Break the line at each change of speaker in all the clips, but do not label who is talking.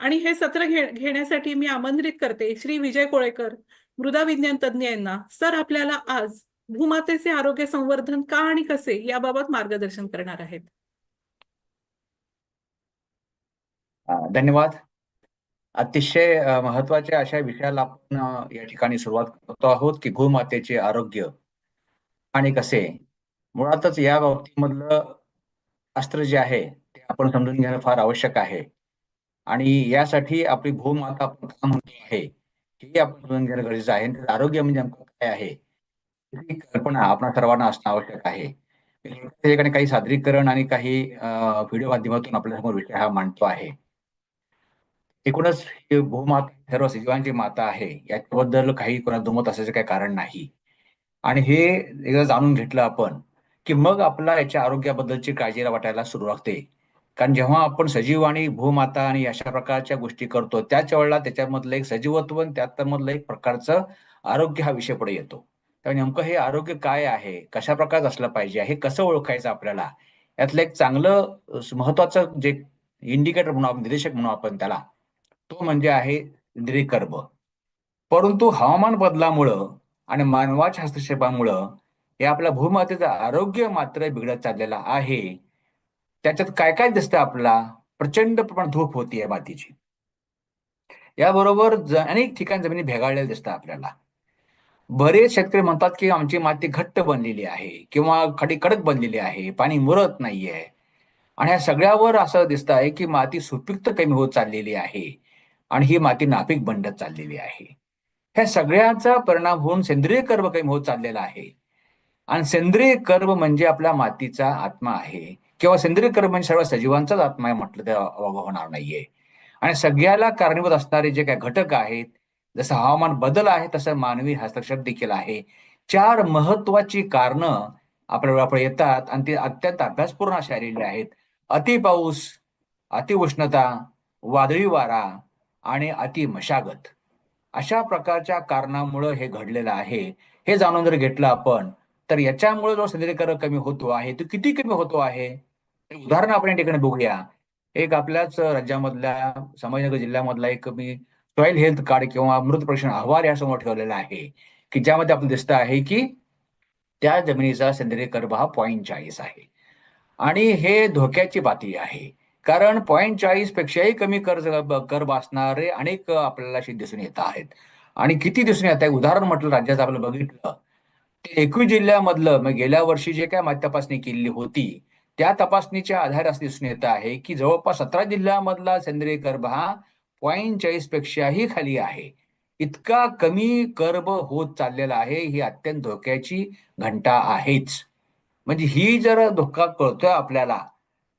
आणि हे सत्र घे घेण्यासाठी मी आमंत्रित करते श्री विजय कोळेकर मृदा विज्ञान तज्ज्ञ यांना. सर आपल्याला आज भूमातेचे आरोग्य संवर्धन का आणि कसे याबाबत मार्गदर्शन करणार आहेत?
धन्यवाद. अतिशय महत्त्वाच्या अशा विषयाला आपण या ठिकाणी सुरुवात करतो आहोत की भूमातेचे आरोग्य आणि कसे. मुळातच या बाबतीमधलं अस्त्र जे आहे ते आपण समजून घेणं फार आवश्यक आहे. आणि यासाठी आपली भूमाता आपण का म्हणतो आहे? हे आपण समजून घेणं गरजेचं आहे. आणि आरोग्य म्हणजे नेमकं काय आहे? ही कल्पना आपण सर्वांना असणं आवश्यक आहे. ठिकाणी काही सादरीकरण आणि काही व्हिडिओ माध्यमातून आपल्यासमोर विषय हा मांडतो आहे. एकूणच भूमाता सर्व सजीवांची माता आहे. याच्याबद्दल काही कोणा दुमत असायचं काही कारण नाही. आणि हे एकदा जाणून घेतलं आपण की मग आपला याच्या आरोग्याबद्दलची काळजीला वाटायला सुरू लागते कारण जेव्हा आपण सजीव आणि भूमाता आणि अशा प्रकारच्या गोष्टी करतो त्याच वेळेला त्याच्यामधलं एक सजीवत्व आणि त्यामधलं एक प्रकारचं आरोग्य हा विषय पुढे येतो. त्यामुळे नेमकं हे आरोग्य काय आहे? कशा प्रकारचं असलं पाहिजे? हे कसं ओळखायचं आपल्याला? यातलं एक चांगलं महत्वाचं जे इंडिकेटर म्हणून आपण निर्देशक म्हणू आपण त्याला तो म्हणजे आहे इंद्रिय परंतु हवामान बदलामुळं आणि मानवाच्या हस्तक्षेपामुळं हे आपल्या भूमातेचं आरोग्य मात्र बिघडत चाललेलं आहे. त्याच्यात काय काय दिसतं आपल्याला? प्रचंड प्रमाणात धूप आहे मातीची. याबरोबर ज- अनेक ठिकाणी जमिनी भेगाळलेल्या दिसतात आपल्याला. बरेच शेतकरी म्हणतात की आमची माती घट्ट बनलेली आहे किंवा खडी कडक बनलेली आहे पाणी मुरत नाहीये. आणि ह्या सगळ्यावर असं दिसत आहे की माती सुपीकता कमी होत चाललेली आहे आणि ही माती नापीक बनत चाललेली आहे. ह्या सगळ्याचा परिणाम होऊन सेंद्रिय कर्म कमी होत चाललेला आहे. आणि सेंद्रिय कर्म म्हणजे आपल्या मातीचा आत्मा आहे. किंवा सेंद्रिय कर्मण म्हणजे सर्व सजीवांचाच आत्मा आहे म्हटलं तर होणार नाहीये. आणि सगळ्याला कारणीभूत असणारे जे काही घटक आहेत जसं हवामान बदल आहे तसं मानवी हस्तक्षेप देखील आहे. चार महत्वाची कारणं आपल्या वेळापुढे येतात आणि ते अत्यंत अभ्यासपूर्ण अशी आलेली आहेत. अति पाऊस अति उष्णता वादळी वारा आणि अति मशागत. अशा प्रकारच्या कारणामुळं हे घडलेलं आहे. हे जाणून जर घेतलं आपण तर याच्यामुळे जो सेंद्रियकरण कमी होतो आहे तो किती कमी होतो आहे? उदाहरण आपण या ठिकाणी बघूया. एक आपल्याच राज्यामधल्या संभाजीनगर जिल्ह्यामधला एक मी सॉइल हेल्थ कार्ड किंवा मृत परीक्षण अहवाल यासमोर ठेवलेला आहे. की ज्यामध्ये आपल्याला दिसतं आहे की त्या जमिनीचा सेंद्रिय कर्ब हा पॉईंट चाळीस आहे. आणि हे धोक्याची बातमी आहे. कारण पॉईंट चाळीस पेक्षाही कमी कर्ज कर्ब असणारे अनेक आपल्याला दिसून येत आहेत. आणि किती दिसून येत आहे? उदाहरण म्हटलं राज्याचं आपलं बघितलं. ते एकवीस जिल्ह्यामधलं मग गेल्या वर्षी जे काय माती तपासणी केलेली होती त्या तपासणीच्या आधारास असं दिसून येत आहे की जवळपास सतरा जिल्ह्यामधला सेंद्रिय कर्ब हा पॉईंट चाळीस पेक्षाही खाली आहे. इतका कमी कर्ब होत चाललेला आहे ही अत्यंत धोक्याची घंटा आहेच. म्हणजे ही जर धोका कळतोय आपल्याला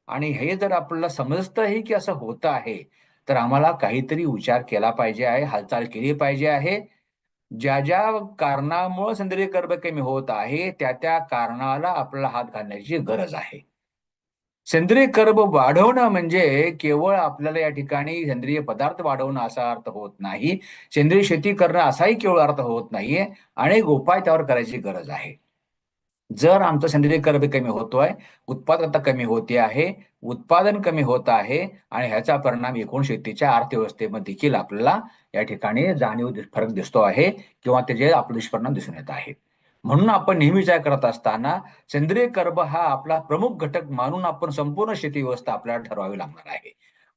आणि हे जर आपल्याला समजतंही की असं होतं आहे तर आम्हाला काहीतरी विचार केला पाहिजे आहे हालचाल केली पाहिजे आहे. ज्या ज्या कारणामुळे सेंद्रिय कर्ब कमी होत आहे त्या त्या कारणाला आपल्याला हात घालण्याची गरज आहे. सेंद्रिय कर्ब वाढवणं म्हणजे केवळ आपल्याला या ठिकाणी सेंद्रिय पदार्थ वाढवणं असा अर्थ होत नाही. सेंद्रिय शेती करणं असाही केवळ अर्थ होत नाहीये अनेक उपाय त्यावर करायची गरज आहे. जर आमचं सेंद्रिय कर्ब कमी होतोय उत्पादकता कमी होते आहे उत्पादन कमी होत आहे आणि ह्याचा परिणाम एकूण शेतीच्या अर्थव्यवस्थेमध्ये देखील आपल्याला या ठिकाणी जाणीव फरक दिसतो आहे किंवा त्याचे आपले दुष्परिणाम दिसून येत आहे. म्हणून आपण नेहमी विचार करत असताना सेंद्रिय कर्ब हा आपला प्रमुख घटक मानून आपण संपूर्ण शेती व्यवस्था आपल्याला ठरवावी लागणार आहे.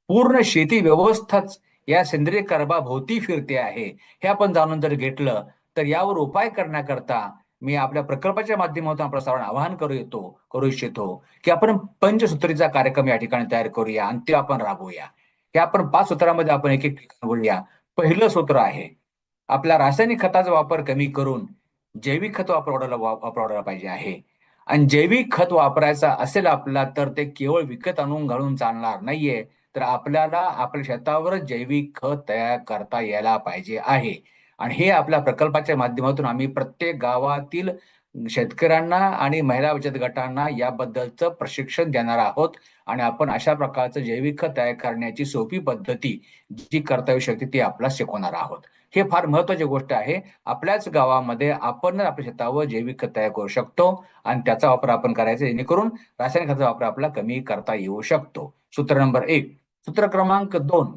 पूर्ण शेती व्यवस्थाच या सेंद्रिय कर्बाभोवती फिरते आहे. हे आपण जाणून जर घेतलं तर यावर उपाय करण्याकरता मी आपल्या प्रकल्पाच्या माध्यमातून आपण सर्वांना आवाहन करू येतो करू इच्छितो की आपण पंचसूत्रीचा कार्यक्रम या ठिकाणी तयार करूया आणि ते आपण राबवूया. हे आपण पाच सूत्रामध्ये आपण एक एक बोलूया पहिलं सूत्र आहे आपल्या रासायनिक खताचा वापर कमी करून जैविक खत वापरवायला वापरवायला पाहिजे आहे. आणि जैविक खत वापरायचा असेल आपल्याला तर ते केवळ विकत आणून घालून चालणार नाहीये. तर आपल्याला आपल्या शेतावरच जैविक खत तयार करता यायला पाहिजे आहे. आणि हे आपल्या प्रकल्पाच्या माध्यमातून आम्ही प्रत्येक गावातील शेतकऱ्यांना आणि महिला बचत गटांना याबद्दलचं प्रशिक्षण देणार आहोत. आणि आपण अशा प्रकारचं जैविक खत तयार करण्याची सोपी पद्धती जी करता येऊ शकते ती आपल्याला शिकवणार आहोत. हे फार महत्वाची गोष्ट आहे. आपल्याच गावामध्ये आपण आपल्या शेतावर जैविक खत तयार करू शकतो आणि त्याचा वापर आपण करायचा जेणेकरून रासायनिक खताचा वापर आपला कमी करता येऊ शकतो. सूत्र नंबर एक. सूत्र क्रमांक दोन.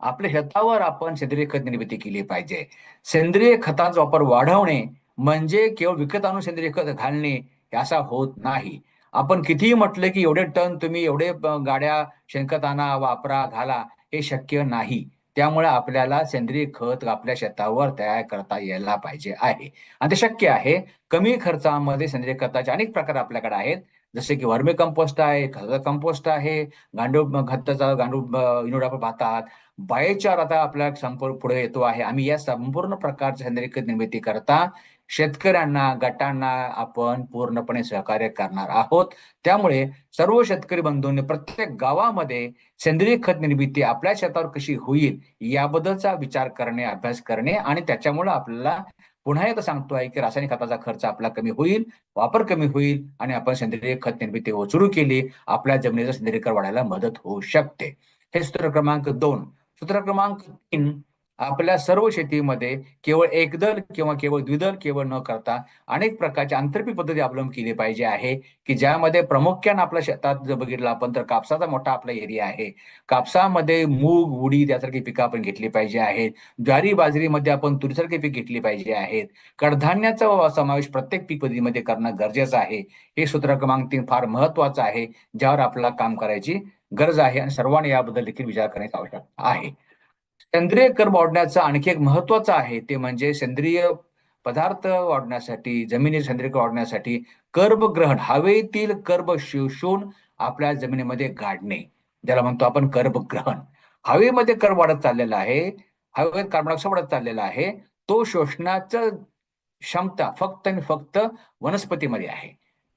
आपल्या शेतावर आपण सेंद्रिय खत निर्मिती केली पाहिजे. सेंद्रिय खतांचा वापर वाढवणे म्हणजे केवळ विकत आणून सेंद्रिय खत घालणे असा होत नाही. आपण कितीही म्हटलं की एवढे टन तुम्ही एवढे गाड्या शेणखत आणा वापरा घाला हे शक्य नाही. त्यामुळे आपल्याला सेंद्रिय खत आपल्या शेतावर तयार करता यायला पाहिजे आहे. आणि ते शक्य आहे. कमी खर्चामध्ये सेंद्रिय खताचे अनेक प्रकार आपल्याकडे आहेत. जसे की वर्मी कंपोस्ट आहे खत कंपोस्ट आहे गांडूळ खताचा गांडूळ इनोडा युनिट पाहतात. बायोचार आता आपल्या संपूर्ण पुढे येतो आहे. आम्ही या संपूर्ण प्रकारच्या सेंद्रिय खत निर्मिती करता. शेतकऱ्यांना गटांना आपण पूर्णपणे सहकार्य करणार आहोत. त्यामुळे सर्व शेतकरी बंधूंनी प्रत्येक गावामध्ये सेंद्रिय खत निर्मिती आपल्या शेतावर कशी होईल याबद्दलचा विचार करणे अभ्यास करणे आणि त्याच्यामुळे आपल्याला पुन्हा एकदा सांगतो आहे की रासायनिक खताचा खर्च आपला कमी होईल वापर कमी होईल आणि आपण सेंद्रिय खत निर्मिती हो- सुरू केली आपल्या जमिनीचं सेंद्रिय वाढायला मदत होऊ शकते. हे सूत्र क्रमांक दोन. सूत्र क्रमांक तीन आपल्या सर्व शेतीमध्ये केवळ एकदल किंवा केवळ द्विदल केवळ न करता अनेक प्रकारच्या आंतरपीक पद्धती अवलंब केली पाहिजे आहे की ज्यामध्ये प्रामुख्यानं आपल्या शेतात जर बघितलं आपण तर कापसाचा मोठा आपला एरिया आहे. कापसामध्ये मूग उडीद यासारखी पिकं आपण घेतली पाहिजे आहेत. ज्वारी बाजरीमध्ये आपण तुरीसारखी पीक घेतली पाहिजे आहेत. कडधान्याचा समावेश प्रत्येक पीक पद्धतीमध्ये करणं गरजेचं आहे. हे सूत्र क्रमांक तीन फार महत्वाचं आहे ज्यावर आपल्याला काम करायची गरज आहे आणि सर्वांनी याबद्दल देखील विचार करण्याची आवश्यकता आहे. सेंद्रिय कर वाढण्याचं आणखी एक महत्वाचं आहे ते म्हणजे सेंद्रिय पदार्थ वाढण्यासाठी जमिनी सेंद्रिय कर वाढण्यासाठी कर्बग्रहण हवेतील कर्ब शोषून आपल्या जमिनीमध्ये गाडणे ज्याला म्हणतो आपण कर्बग्रहण हवेमध्ये कर्ब वाढत चाललेला आहे हवेत कार्बन डायऑक्साईड वाढत चाललेला आहे तो शोषणाचं क्षमता फक्त आणि फक्त वनस्पतीमध्ये आहे.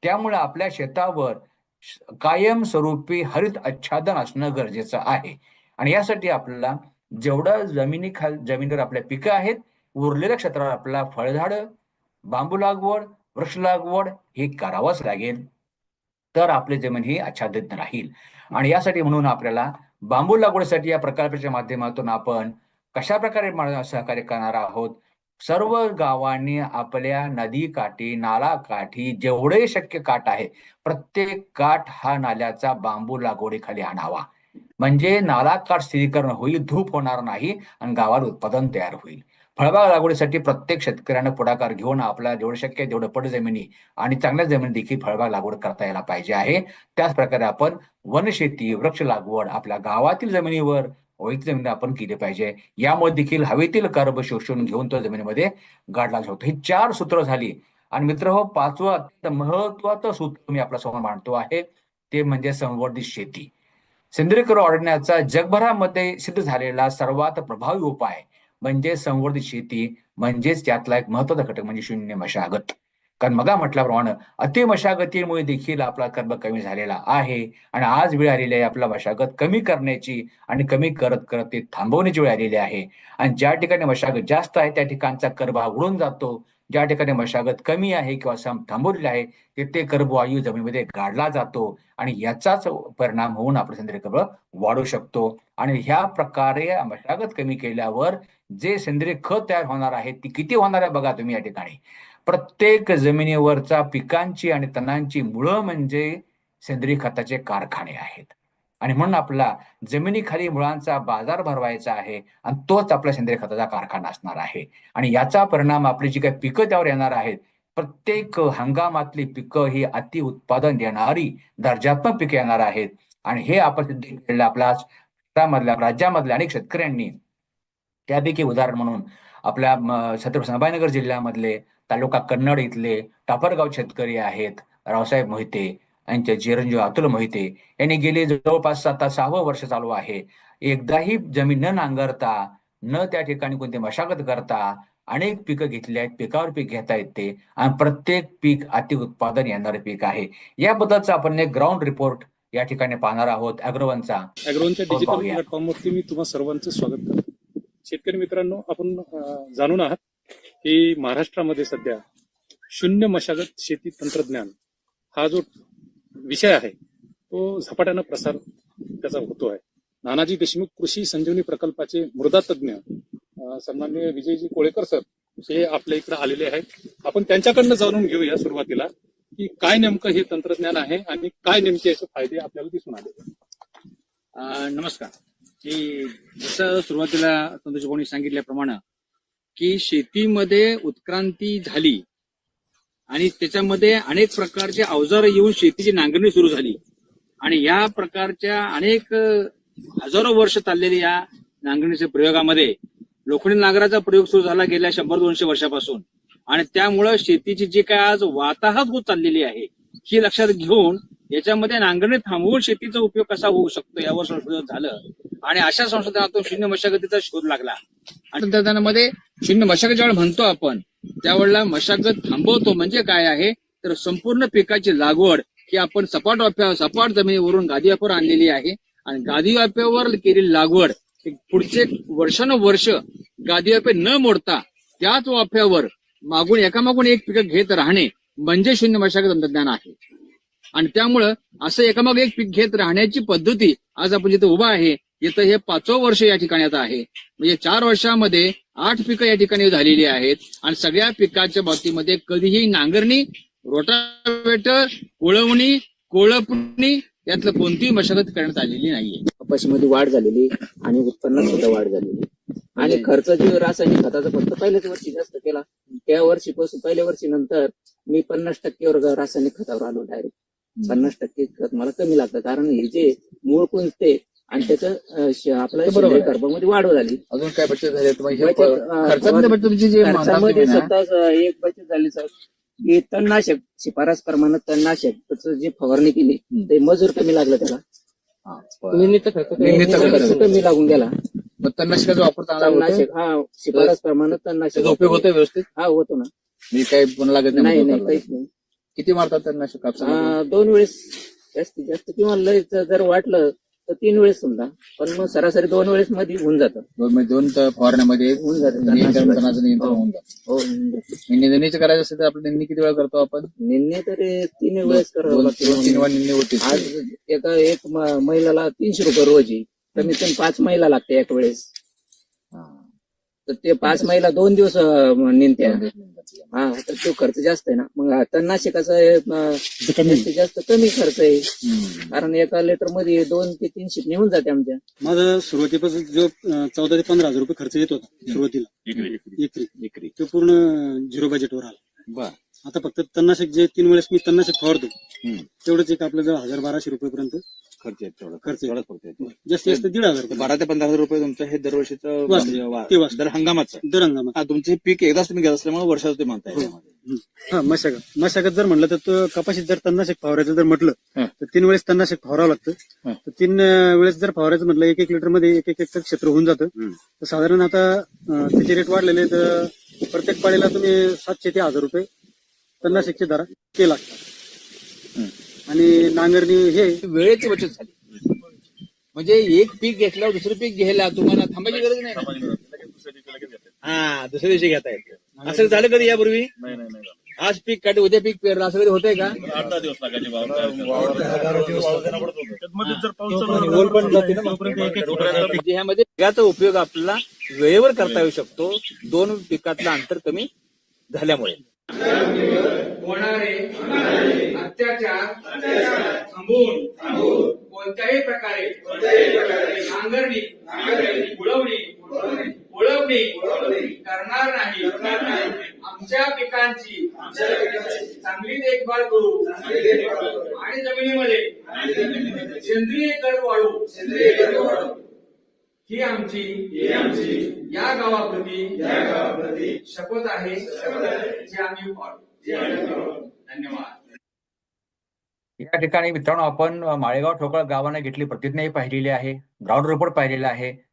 त्यामुळे आपल्या शेतावर कायमस्वरूपी हरित आच्छादन असणं गरजेचं आहे. आणि यासाठी आपल्याला जेवढं जमिनी खाल जमिनीवर आपल्या पिकं आहेत उरलेल्या क्षेत्रावर आपला फळझाडं बांबू लागवड वृक्ष लागवड हे करावंच लागेल. तर आपली जमीन ही आच्छादित राहील. आणि यासाठी म्हणून आपल्याला बांबू लागवडीसाठी या प्रकल्पाच्या माध्यमातून आपण कशा प्रकारे सहकार्य करणार आहोत? सर्व गावांनी आपल्या नदी काठी नाला काठी जेवढे शक्य काठ आहे प्रत्येक काठ हा नाल्याचा बांबू लागवडीखाली आणावा. म्हणजे नालाकार स्थिरीकरण होईल धूप होणार नाही आणि गावात उत्पादन तयार होईल. फळबाग लागवडीसाठी प्रत्येक शेतकऱ्यानं पुढाकार घेऊन आपला जेवढं शक्य आहे तेवढं पट जमिनी आणि चांगल्या जमिनी देखील फळबाग लागवड करता यायला पाहिजे आहे. त्याच प्रकारे आपण वनशेती वृक्ष लागवड आपल्या गावातील जमिनीवर ओळीत जमिनी आपण केली पाहिजे. यामुळे देखील हवेतील कर्ब शोषून घेऊन तो जमिनीमध्ये गाडला जातो. ही चार सूत्र झाली. आणि मित्र हो पाचवं अत्यंत महत्वाचं सूत्र मी आपल्यासमोर मांडतो आहे. ते म्हणजे संवर्धित शेती. सेंद्रिय वाढवण्याचा जगभरामध्ये सिद्ध झालेला सर्वात प्रभावी उपाय म्हणजे संवर्धित शेती म्हणजेच त्यातला एक महत्त्वाचा घटक म्हणजे शून्य मशागत. कारण मगा म्हटल्याप्रमाणे अति मशागतीमुळे देखील आपला कर्ब कमी झालेला आहे आणि आज वेळ आलेली आहे आपला मशागत कमी करण्याची आणि कमी करत करत ते थांबवण्याची वेळ आलेली आहे. आणि ज्या ठिकाणी मशागत जास्त आहे त्या ठिकाणचा कर्ब हा उडून जातो. ज्या ठिकाणी मशागत कमी आहे किंवा सम थांबवलेली आहे तिथे कर्बवायू जमिनीमध्ये गाडला जातो आणि याचाच परिणाम होऊन आपलं सेंद्रिय कर्ब वाढू शकतो. आणि ह्या प्रकारे मशागत कमी केल्यावर जे सेंद्रिय खत तयार होणार आहे ती किती होणार आहे बघा तुम्ही या ठिकाणी. प्रत्येक जमिनीवरचा पिकांची आणि तणांची मुळं म्हणजे सेंद्रिय खताचे कारखाने आहेत. आणि म्हणून आपला जमिनीखाली मुळांचा बाजार भरवायचा आहे आणि तोच आपला सेंद्रिय खताचा कारखाना असणार आहे. आणि याचा परिणाम आपली जी काही पिकं त्यावर येणार आहेत प्रत्येक हंगामातली पिकं ही अति उत्पादन देणारी दर्जात्मक पिके येणार आहेत. आणि हे आपण सिद्ध केलेलं आपल्या राज्यामधल्या अनेक शेतकऱ्यांनी. त्यापैकी उदाहरण म्हणून आपल्या छत्रपती संभाजीनगर जिल्ह्यामधले तालुका कन्नड इथले टापरगाव शेतकरी आहेत रावसाहेब मोहिते यांचे चिरंजीव अतुल मोहिते यांनी गेले जवळपास आता सहावं वर्ष चालू आहे. एकदाही जमीन न नांगरता न त्या ठिकाणी कोणती मशागत करता अनेक पिकं घेतली आहेत पिकावर पीक घेता येते आणि प्रत्येक पीक अति उत्पादन येणारे पीक आहे. याबद्दलचा आपण एक ग्राउंड रिपोर्ट या ठिकाणी पाहणार आहोत. अॅग्रोवनचा
अॅग्रोनच्या
हो,
डिजिटल. प्लॅटफॉर्मवरती मी तुम्हा सर्वांचं स्वागत करतो. शेतकरी मित्रांनो आपण जाणून आहात की महाराष्ट्रामध्ये सध्या शून्य मशागत शेती तंत्रज्ञान हा जो विषय आहे. तो झपाट्यानं प्रसार त्याचा होतो आहे. नानाजी देशमुख कृषी संजीवनी प्रकल्पाचे मृदा तज्ज्ञ अं, सन्माननीय विजयजी कोळेकर सर हे आपल्या इकडे आलेले आहेत. आपण त्यांच्याकडनं जाणून घेऊया सुरुवातीला की काय नेमकं हे तंत्रज्ञान आहे आणि काय नेमके याचे फायदे आपल्याला दिसून आले.
नमस्कार. की जसं सुरुवातीला संतोष भाऊनी सांगितल्याप्रमाणे की शेतीमध्ये उत्क्रांती झाली आणि त्याच्यामध्ये अनेक प्रकारचे अवजार येऊन शेतीची नांगरणी सुरू झाली. आणि या प्रकारच्या अनेक हजारो वर्ष चाललेल्या या नांगरणीच्या प्रयोगामध्ये लोखंडी नांगराचा प्रयोग सुरू झाला गेल्या शंभर दोनशे वर्षापासून. आणि त्यामुळं शेतीची जी काय आज वाताहत होत चाललेली आहे ही लक्षात घेऊन याच्यामध्ये नांगरणी थांबवून शेतीचा उपयोग कसा होऊ शकतो यावर संशोधन झालं. आणि अशा संशोधनातून शून्य मशागतीचा शोध लागला. आणि तंत्रज्ञानामध्ये शून्य मशागत ज्यावेळेला म्हणतो आपण त्यावेळेला मशागत थांबवतो म्हणजे काय आहे? तर संपूर्ण पिकाची लागवड ही आपण सपाट वाफ्यावर सपाट जमिनीवरून गादी वाफ्यावर आणलेली आहे. आणि गादी वाफ्यावर केलेली लागवड पुढचे वर्षानुवर्ष गादी वाफे न मोडता त्याच वाफ्यावर मागून एकामागून एक पिकं घेत राहणे म्हणजे शून्य मशागत तंत्रज्ञान आहे. आणि त्यामुळं असं एकामागे एक पीक घेत राहण्याची पद्धती आज आपण जिथे उभा आहे इथं हे पाचवं वर्ष या ठिकाणी आता आहे. म्हणजे चार वर्षामध्ये आठ पिकं या ठिकाणी झालेली आहेत आणि सगळ्या पिकाच्या बाबतीमध्ये कधीही नांगरणी रोटावेटर कोळवणी कोळपणी यातलं कोणतीही मशागत करण्यात आलेली नाहीये.
कपाशीमध्ये वाढ झालेली आणि उत्पन्नात सुद्धा वाढ झालेली. आणि खर्च जे रासायनिक खताचा फक्त पहिल्याच वर्षी जास्त केला. त्या वर्षीपासून पहिल्या वर्षी नंतर मी पन्नास टक्केवर रासायनिक खतावर आलो डायरेक्ट पन्नास टक्के खत मला कमी लागतं. कारण हे जे मूळ कुंजते आणि त्याचं आपल्या कर्बामध्ये वाढ झाली.
अजून काय बचत झाली? खर्चामध्ये
स्वतः एक बचत झाली सर. की तणनाशक शिफारस प्रमाणात तणनाशक त्याचं जी फवारणी केली. ते मजूर कमी लागलं त्याला.
हा,
खर्च. कमी लागून गेला.
मग तणनाशकाचा वापर
तणनाशक हा शिफारस प्रमाणात तणनाशक
उपयोग होतो व्यवस्थित?
हा होतो ना.
मी काही पण लागत
नाही
नाही
नाही
म्हणतो
काहीच नाही.
किती मारतात तणनाशक
अं, दोन वेळेस जास्तीत जास्त किंवा लय जर वाटलं तर तीन वेळेस समजा. पण मग सरासरी दोन वेळेस मध्ये होऊन जातं.
दोन म्हणजे दोन तर फवारण्यामध्ये
होऊन जातं.
नियंत्रण तणाचं नियंत्रण होऊन जातं.
हो.
निंदणीचं करायचं असेल तर आपण निंदणी किती वेळा करतो आपण?
निन्ने तर हे तीन वेळेस करावं
दोन दोन तीन
लागतं
वेळा निंदणी होती
आज एका एक म- महिलाला तीनशे रुपये रोज कमीत कमी पाच महिला लागते एक वेळेस. तर ते पाच महिला दोन दिवस निघत्या हा तर तो खर्च जास्त आहे ना. मग तणनाशकाचा जास्तीत जास्त कमी खर्च आहे. कारण एका लिटरमध्ये दोन ते तीन शिप निघून जाते आमच्या.
माझा सुरुवातीपासून जो चौदा ते पंधरा हजार रुपये खर्च येत होता सुरुवातीला. एकरी.
एकरी.
तो पूर्ण झिरो बजेटवर आला.
बर
आता फक्त तन्नाशक जे तीन वेळेस मी तन्नाशक फवारतो. तेवढंच एक आपलं जवळ हजार बाराशे रुपयेपर्यंत
खर्च येतो तेवढा
खर्च.
तेवढाच खर्च येतो
जास्तीत जास्त दीड हजार रुपये.
बारा ते पंधरा हजार रुपये तुमचं हे दरवर्षीचं. म्हणजे वा-
ते वाचतं.
दर हंगामाचं
दर हंगामात
हा तुमचे पीक एकदाच तुम्ही घेत असल्यामुळे वर्षाचं ते म्हणताय
हो. हा मशागत मशागत जर म्हणलं तर तो कपाशीत जर तन्नाशक फवारायचं जर म्हटलं. तर तीन वेळेस तन्नाशक फवारावं लागतं. तर तीन वेळेस जर फवारायचं म्हटलं एक एक लिटरमध्ये एक एक एक क्षेत्र होऊन जातं. तर साधारण आता त्याचे रेट वाढलेले तर प्रत्येक पाळीला तुम्ही सातशे ते हजार रुपये तन्नाशकचे दरा ते लागतात. आणि नांगरणी हे
वेळेची बचत झाली म्हणजे एक पीक घेतल्यावर दुसरं पीक घ्यायला तुम्हाला थांबायची गरज नाही. हा दुसऱ्या दिवशी घेता येतं असं झालं कधी यापूर्वी? आज पीक काढे उद्या पीक पेरलं असं कधी होतंय का? म्हणजे ह्यामध्ये पिकाचा उपयोग आपल्याला वेळेवर करता येऊ शकतो. दोन पिकातलं अंतर कमी झाल्यामुळे. होणारे अत्याचार थांबवून कोणत्याही प्रकारे नांगरणी उडवणी ओळखणी करणार नाही. आमच्या पिकांची चांगली देखभाल करू. आणि जमिनीमध्ये सेंद्रिय कर वाढू ही आमची या गावाप्रती शपथ आहे जी आम्ही पाळू. धन्यवाद.
या ठिकाणी मित्रांनो आपण माळेगाव ठोकळ गावाने घेतली प्रतिज्ञाही पाहिलेली आहे ग्राउंड रिपोर्ट पाहिलेला आहे.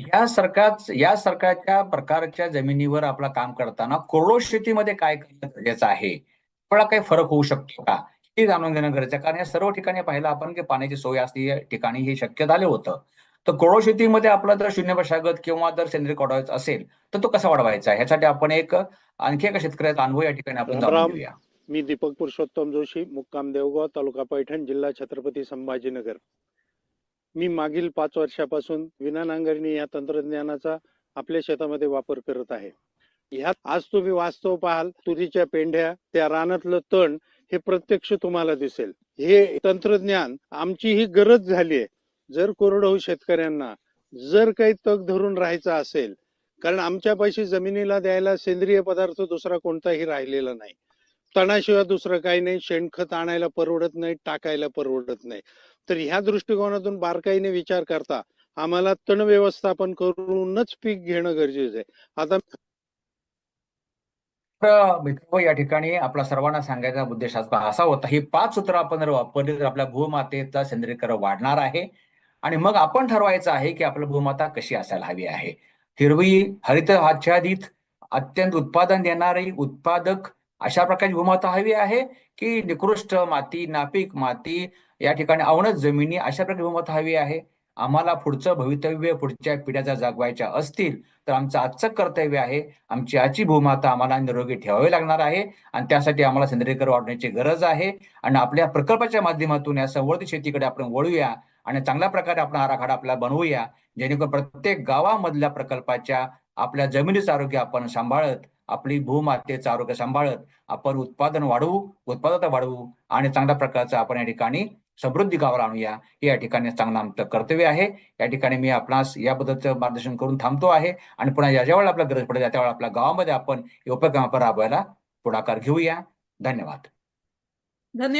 या सरकार या सरकारच्या प्रकारच्या जमिनीवर आपलं काम करताना कोरडो शेतीमध्ये काय करणं गरजेचं आहे? थोडा काही फरक होऊ शकतो का? हे जाणून घेणं गरजेचं आहे. कारण या सर्व ठिकाणी पाहिलं आपण की पाण्याची सोय असते या ठिकाणी हे शक्य झालं होतं. तर कोरडो शेतीमध्ये आपला जर शून्य मशागत किंवा जर सेंद्रिय वाढवायचा असेल तर तो कसा वाढवायचा ह्यासाठी आपण एक आणखी एका शेतकऱ्याचा अनुभव या ठिकाणी आपण जाणून. घेऊया.
मी दीपक पुरुषोत्तम जोशी मुक्काम देवगाव तालुका पैठण जिल्हा छत्रपती संभाजीनगर. मी मागील पाच वर्षापासून विना नांगरणी या तंत्रज्ञानाचा आपल्या शेतामध्ये वापर करत आहे. ह्यात आज तुम्ही वास्तव पाहाल तुरीच्या पेंढ्या त्या रानातलं तण हे प्रत्यक्ष तुम्हाला दिसेल. हे तंत्रज्ञान आमची ही गरज झाली आहे. जर कोरडवाहू शेतकऱ्यांना जर काही तग धरून राहायचं असेल कारण आमच्या पैसे जमिनीला द्यायला सेंद्रिय पदार्थ दुसरा कोणताही राहिलेला नाही. तणाशिवाय दुसरं काही नाही शेणखत आणायला परवडत नाही टाकायला परवडत नाही. तर ह्या दृष्टिकोनातून बारकाईने विचार करता आम्हाला तण व्यवस्थापन करूनच पीक घेणं गरजेचं आहे. आता
मित्र या ठिकाणी आपला सर्वांना सांगायचा उद्देश असा होता ही पाच सूत्र आपण जर वापरली तर आपल्या भूमातेचा सेंद्रियकरण वाढणार आहे. आणि मग आपण ठरवायचं आहे की आपली भूमाता कशी असायला हवी आहे. हिरवी हरित आच्छादित अत्यंत उत्पादन देणारी उत्पादक अशा प्रकारची भूमाता हवी आहे की निकृष्ट माती नापीक माती या ठिकाणी अवनत जमिनी अशा प्रकारची भूमाता हवी आहे. आम्हाला पुढचं भवितव्य पुढच्या पिढ्याचा जागवायच्या असतील तर आमचं आजचं कर्तव्य आहे. आमची आजची भूमाता आम्हाला निरोगी ठेवावी लागणार आहे आणि त्यासाठी आम्हाला सेंद्रियकर वाढण्याची गरज आहे. आणि आपल्या प्रकल्पाच्या माध्यमातून या संवर्धित शेतीकडे आपण वळूया आणि चांगल्या प्रकारे आपण आराखडा आपला बनवूया. जेणेकरून प्रत्येक गावामधल्या प्रकल्पाच्या आपल्या जमिनीचं आरोग्य आपण सांभाळत आपली भूमातेचं आरोग्य सांभाळत आपण उत्पादन वाढवू उत्पादकता वाढवू आणि चांगल्या प्रकारचं आपण या ठिकाणी समृद्धी गावाला आणूया. हे या ठिकाणी चांगलं आमचं कर्तव्य आहे. या ठिकाणी मी आपणास याबद्दलचं मार्गदर्शन करून थांबतो आहे आणि पुन्हा ज्या ज्यावेळेला आपल्याला गरज पडेल त्यावेळेला आपल्या गावामध्ये आपण उपक्रम राबवायला पुढाकार घेऊया. धन्यवाद.
धन्यवाद.